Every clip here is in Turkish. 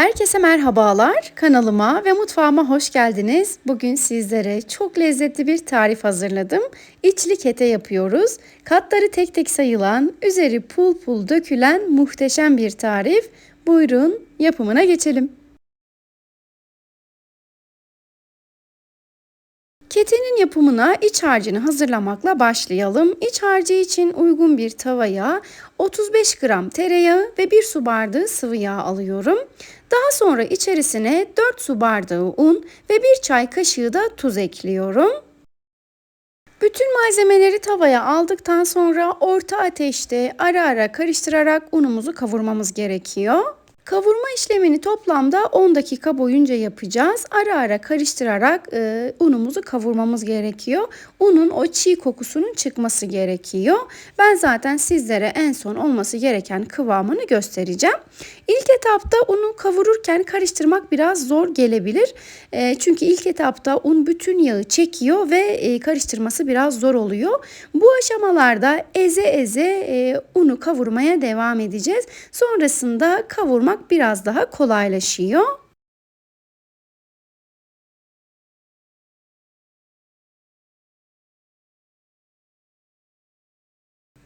Herkese merhabalar. Kanalıma ve mutfağıma hoş geldiniz. Bugün sizlere çok lezzetli bir tarif hazırladım. İçli kete yapıyoruz. Katları tek tek sayılan, üzeri pul pul dökülen muhteşem bir tarif. Buyurun yapımına geçelim. Ketenin yapımına iç harcını hazırlamakla başlayalım. İç harcı için uygun bir tavaya 35 gram tereyağı ve 1 su bardağı sıvı yağ alıyorum. Daha sonra içerisine 4 su bardağı un ve 1 çay kaşığı da tuz ekliyorum. Bütün malzemeleri tavaya aldıktan sonra orta ateşte ara ara karıştırarak unumuzu kavurmamız gerekiyor. Kavurma işlemini toplamda 10 dakika boyunca yapacağız. Ara ara karıştırarak e, unumuzu kavurmamız gerekiyor. Unun o çiğ kokusunun çıkması gerekiyor. Ben zaten sizlere en son olması gereken kıvamını göstereceğim. İlk etapta unu kavururken karıştırmak biraz zor gelebilir. E, çünkü ilk etapta un bütün yağı çekiyor ve e, karıştırması biraz zor oluyor. Bu aşamalarda eze eze e, unu kavurmaya devam edeceğiz. Sonrasında kavurmak biraz daha kolaylaşıyor.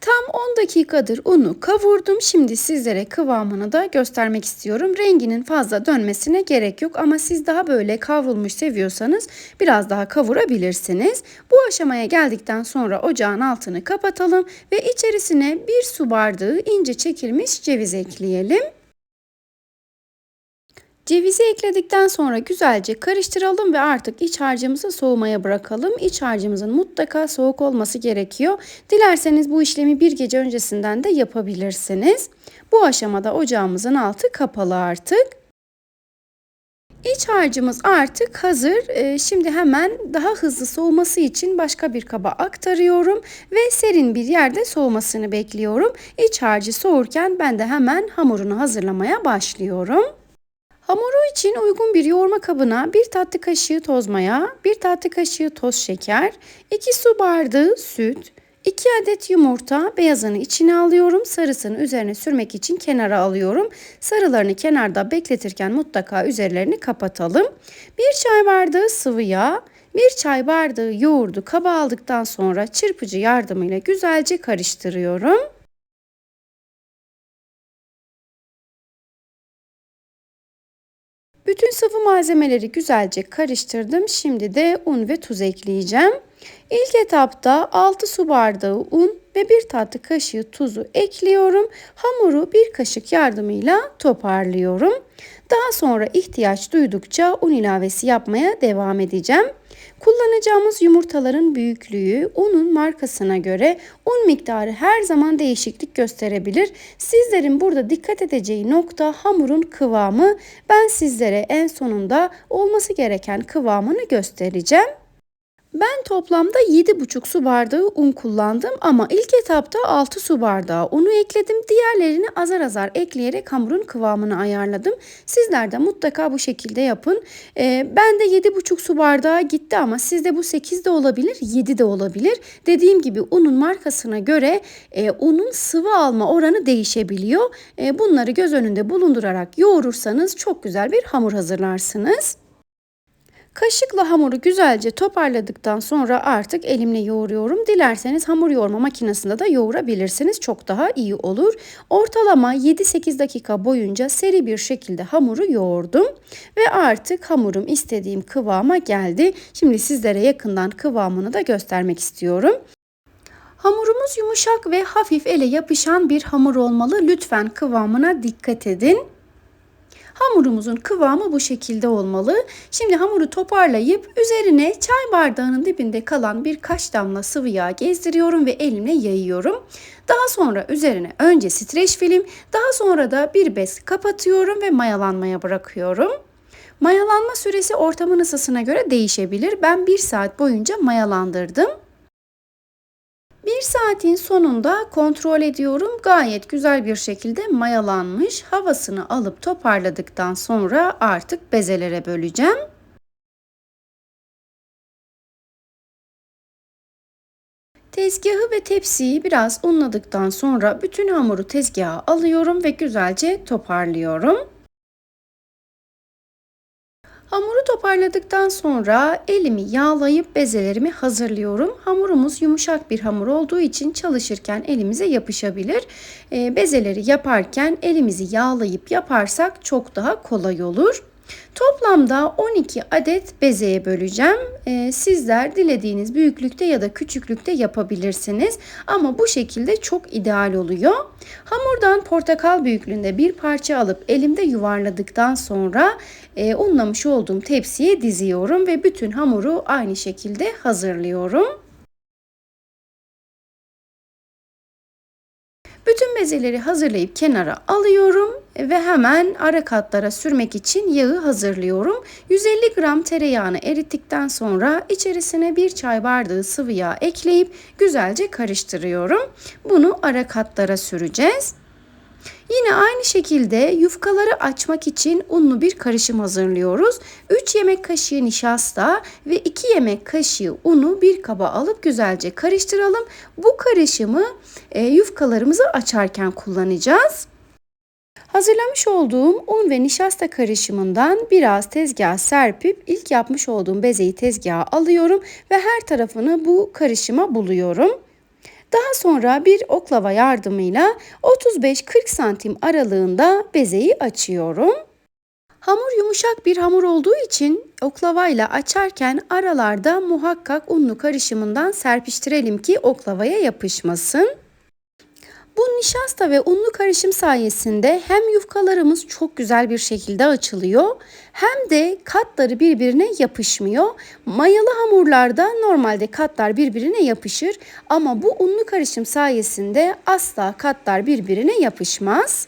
Tam 10 dakikadır unu kavurdum. Şimdi sizlere kıvamını da göstermek istiyorum. Renginin fazla dönmesine gerek yok ama siz daha böyle kavrulmuş seviyorsanız biraz daha kavurabilirsiniz. Bu aşamaya geldikten sonra ocağın altını kapatalım ve içerisine bir su bardağı ince çekilmiş ceviz ekleyelim. Cevizi ekledikten sonra güzelce karıştıralım ve artık iç harcımızı soğumaya bırakalım. İç harcımızın mutlaka soğuk olması gerekiyor. Dilerseniz bu işlemi bir gece öncesinden de yapabilirsiniz. Bu aşamada ocağımızın altı kapalı artık. İç harcımız artık hazır. Ee, şimdi hemen daha hızlı soğuması için başka bir kaba aktarıyorum ve serin bir yerde soğumasını bekliyorum. İç harcı soğurken ben de hemen hamurunu hazırlamaya başlıyorum. Hamuru için uygun bir yoğurma kabına 1 tatlı kaşığı toz maya, 1 tatlı kaşığı toz şeker, 2 su bardağı süt, 2 adet yumurta beyazını içine alıyorum. Sarısını üzerine sürmek için kenara alıyorum. Sarılarını kenarda bekletirken mutlaka üzerlerini kapatalım. 1 çay bardağı sıvı yağ, 1 çay bardağı yoğurdu kaba aldıktan sonra çırpıcı yardımıyla güzelce karıştırıyorum. Bütün sıvı malzemeleri güzelce karıştırdım. Şimdi de un ve tuz ekleyeceğim. İlk etapta 6 su bardağı un ve 1 tatlı kaşığı tuzu ekliyorum. Hamuru bir kaşık yardımıyla toparlıyorum. Daha sonra ihtiyaç duydukça un ilavesi yapmaya devam edeceğim. Kullanacağımız yumurtaların büyüklüğü unun markasına göre un miktarı her zaman değişiklik gösterebilir. Sizlerin burada dikkat edeceği nokta hamurun kıvamı. Ben sizlere en sonunda olması gereken kıvamını göstereceğim. Ben toplamda 7,5 su bardağı un kullandım ama ilk etapta 6 su bardağı unu ekledim. Diğerlerini azar azar ekleyerek hamurun kıvamını ayarladım. Sizler de mutlaka bu şekilde yapın. Ee, ben de 7,5 su bardağı gitti ama sizde bu 8 de olabilir 7 de olabilir. Dediğim gibi unun markasına göre e, unun sıvı alma oranı değişebiliyor. E, bunları göz önünde bulundurarak yoğurursanız çok güzel bir hamur hazırlarsınız. Kaşıkla hamuru güzelce toparladıktan sonra artık elimle yoğuruyorum. Dilerseniz hamur yoğurma makinesinde de yoğurabilirsiniz. Çok daha iyi olur. Ortalama 7-8 dakika boyunca seri bir şekilde hamuru yoğurdum. Ve artık hamurum istediğim kıvama geldi. Şimdi sizlere yakından kıvamını da göstermek istiyorum. Hamurumuz yumuşak ve hafif ele yapışan bir hamur olmalı. Lütfen kıvamına dikkat edin. Hamurumuzun kıvamı bu şekilde olmalı. Şimdi hamuru toparlayıp üzerine çay bardağının dibinde kalan birkaç damla sıvı yağ gezdiriyorum ve elimle yayıyorum. Daha sonra üzerine önce streç film, daha sonra da bir bez kapatıyorum ve mayalanmaya bırakıyorum. Mayalanma süresi ortamın ısısına göre değişebilir. Ben 1 saat boyunca mayalandırdım. Bir saatin sonunda kontrol ediyorum. Gayet güzel bir şekilde mayalanmış. Havasını alıp toparladıktan sonra artık bezelere böleceğim. Tezgahı ve tepsiyi biraz unladıktan sonra bütün hamuru tezgaha alıyorum ve güzelce toparlıyorum. Hamuru toparladıktan sonra elimi yağlayıp bezelerimi hazırlıyorum. Hamurumuz yumuşak bir hamur olduğu için çalışırken elimize yapışabilir. E, bezeleri yaparken elimizi yağlayıp yaparsak çok daha kolay olur. Toplamda 12 adet bezeye böleceğim. Ee, sizler dilediğiniz büyüklükte ya da küçüklükte yapabilirsiniz. Ama bu şekilde çok ideal oluyor. Hamurdan portakal büyüklüğünde bir parça alıp elimde yuvarladıktan sonra e, unlamış olduğum tepsiye diziyorum ve bütün hamuru aynı şekilde hazırlıyorum. Bütün bezeleri hazırlayıp kenara alıyorum ve hemen ara katlara sürmek için yağı hazırlıyorum. 150 gram tereyağını erittikten sonra içerisine bir çay bardağı sıvı yağ ekleyip güzelce karıştırıyorum. Bunu ara katlara süreceğiz. Yine aynı şekilde yufkaları açmak için unlu bir karışım hazırlıyoruz. 3 yemek kaşığı nişasta ve 2 yemek kaşığı unu bir kaba alıp güzelce karıştıralım. Bu karışımı e, yufkalarımızı açarken kullanacağız. Hazırlamış olduğum un ve nişasta karışımından biraz tezgaha serpip ilk yapmış olduğum bezeyi tezgaha alıyorum ve her tarafını bu karışıma buluyorum. Daha sonra bir oklava yardımıyla 35-40 santim aralığında bezeyi açıyorum. Hamur yumuşak bir hamur olduğu için oklavayla açarken aralarda muhakkak unlu karışımından serpiştirelim ki oklavaya yapışmasın. Bu nişasta ve unlu karışım sayesinde hem yufkalarımız çok güzel bir şekilde açılıyor hem de katları birbirine yapışmıyor. Mayalı hamurlarda normalde katlar birbirine yapışır ama bu unlu karışım sayesinde asla katlar birbirine yapışmaz.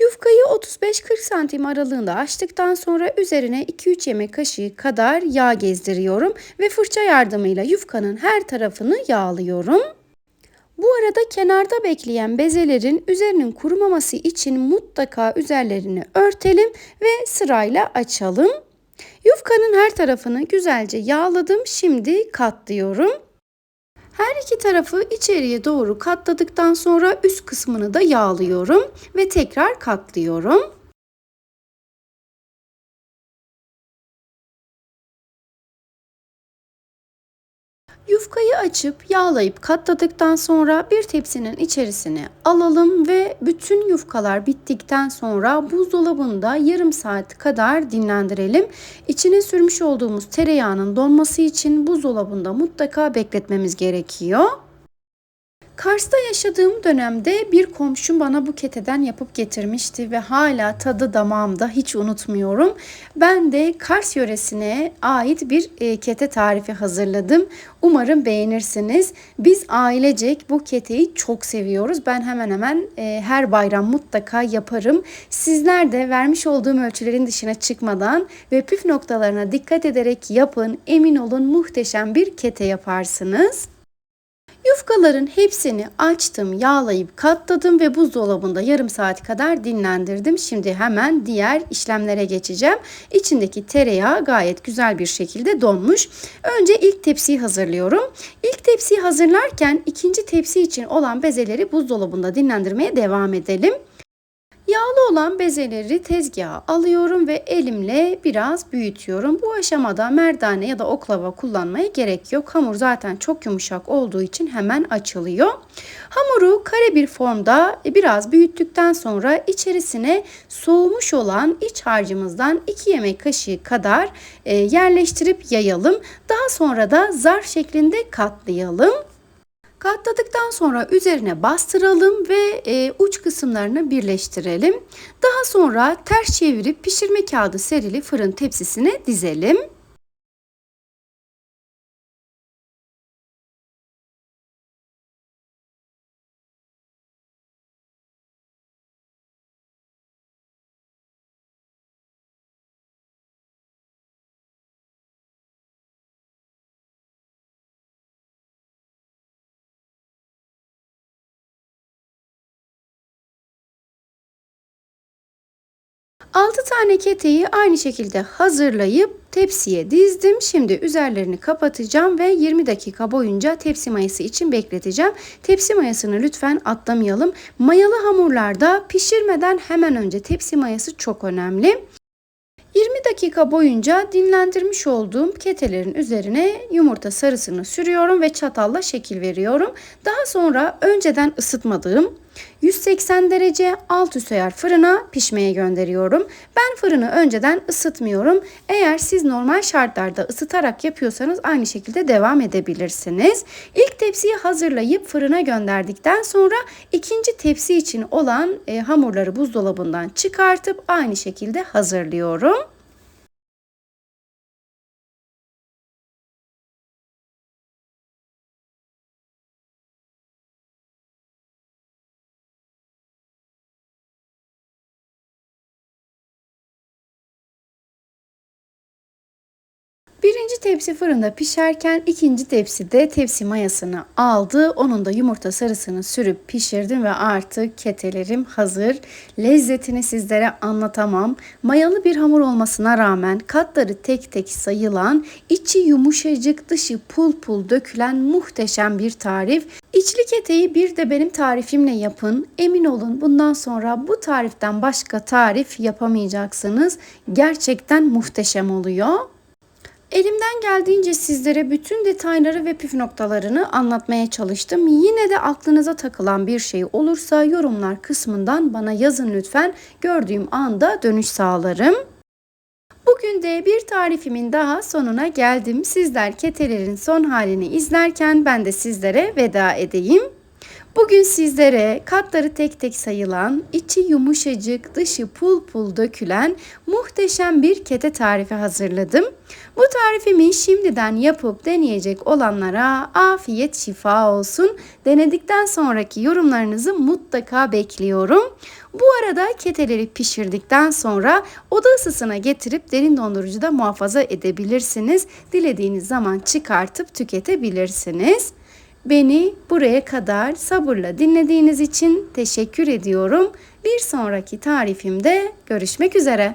Yufkayı 35-40 santim aralığında açtıktan sonra üzerine 2-3 yemek kaşığı kadar yağ gezdiriyorum ve fırça yardımıyla yufkanın her tarafını yağlıyorum. Bu arada kenarda bekleyen bezelerin üzerinin kurumaması için mutlaka üzerlerini örtelim ve sırayla açalım. Yufkanın her tarafını güzelce yağladım. Şimdi katlıyorum. Her iki tarafı içeriye doğru katladıktan sonra üst kısmını da yağlıyorum ve tekrar katlıyorum. Yufkayı açıp yağlayıp katladıktan sonra bir tepsinin içerisine alalım ve bütün yufkalar bittikten sonra buzdolabında yarım saat kadar dinlendirelim. İçine sürmüş olduğumuz tereyağının donması için buzdolabında mutlaka bekletmemiz gerekiyor. Kars'ta yaşadığım dönemde bir komşum bana bu keteden yapıp getirmişti ve hala tadı damağımda hiç unutmuyorum. Ben de Kars yöresine ait bir e, kete tarifi hazırladım. Umarım beğenirsiniz. Biz ailecek bu keteyi çok seviyoruz. Ben hemen hemen e, her bayram mutlaka yaparım. Sizler de vermiş olduğum ölçülerin dışına çıkmadan ve püf noktalarına dikkat ederek yapın. Emin olun muhteşem bir kete yaparsınız. Yufkaların hepsini açtım, yağlayıp katladım ve buzdolabında yarım saat kadar dinlendirdim. Şimdi hemen diğer işlemlere geçeceğim. İçindeki tereyağı gayet güzel bir şekilde donmuş. Önce ilk tepsiyi hazırlıyorum. İlk tepsiyi hazırlarken ikinci tepsi için olan bezeleri buzdolabında dinlendirmeye devam edelim. Yağlı olan bezeleri tezgaha alıyorum ve elimle biraz büyütüyorum. Bu aşamada merdane ya da oklava kullanmaya gerek yok. Hamur zaten çok yumuşak olduğu için hemen açılıyor. Hamuru kare bir formda biraz büyüttükten sonra içerisine soğumuş olan iç harcımızdan 2 yemek kaşığı kadar e, yerleştirip yayalım. Daha sonra da zarf şeklinde katlayalım. Katladıktan sonra üzerine bastıralım ve e, uç kısımlarını birleştirelim. Daha sonra ters çevirip pişirme kağıdı serili fırın tepsisine dizelim. 6 tane keteyi aynı şekilde hazırlayıp tepsiye dizdim. Şimdi üzerlerini kapatacağım ve 20 dakika boyunca tepsi mayası için bekleteceğim. Tepsi mayasını lütfen atlamayalım. Mayalı hamurlarda pişirmeden hemen önce tepsi mayası çok önemli. 20 dakika boyunca dinlendirmiş olduğum ketelerin üzerine yumurta sarısını sürüyorum ve çatalla şekil veriyorum. Daha sonra önceden ısıtmadığım 180 derece alt üst ayar fırına pişmeye gönderiyorum. Ben fırını önceden ısıtmıyorum. Eğer siz normal şartlarda ısıtarak yapıyorsanız aynı şekilde devam edebilirsiniz. İlk tepsiyi hazırlayıp fırına gönderdikten sonra ikinci tepsi için olan e, hamurları buzdolabından çıkartıp aynı şekilde hazırlıyorum. Birinci tepsi fırında pişerken ikinci tepsi de tepsi mayasını aldı. Onun da yumurta sarısını sürüp pişirdim ve artık ketelerim hazır. Lezzetini sizlere anlatamam. Mayalı bir hamur olmasına rağmen katları tek tek sayılan, içi yumuşacık, dışı pul pul dökülen muhteşem bir tarif. İçli keteyi bir de benim tarifimle yapın. Emin olun bundan sonra bu tariften başka tarif yapamayacaksınız. Gerçekten muhteşem oluyor. Elimden geldiğince sizlere bütün detayları ve püf noktalarını anlatmaya çalıştım. Yine de aklınıza takılan bir şey olursa yorumlar kısmından bana yazın lütfen. Gördüğüm anda dönüş sağlarım. Bugün de bir tarifimin daha sonuna geldim. Sizler ketelerin son halini izlerken ben de sizlere veda edeyim. Bugün sizlere katları tek tek sayılan, içi yumuşacık, dışı pul pul dökülen muhteşem bir kete tarifi hazırladım. Bu tarifimi şimdiden yapıp deneyecek olanlara afiyet şifa olsun. Denedikten sonraki yorumlarınızı mutlaka bekliyorum. Bu arada keteleri pişirdikten sonra oda ısısına getirip derin dondurucuda muhafaza edebilirsiniz. Dilediğiniz zaman çıkartıp tüketebilirsiniz. Beni buraya kadar sabırla dinlediğiniz için teşekkür ediyorum. Bir sonraki tarifimde görüşmek üzere.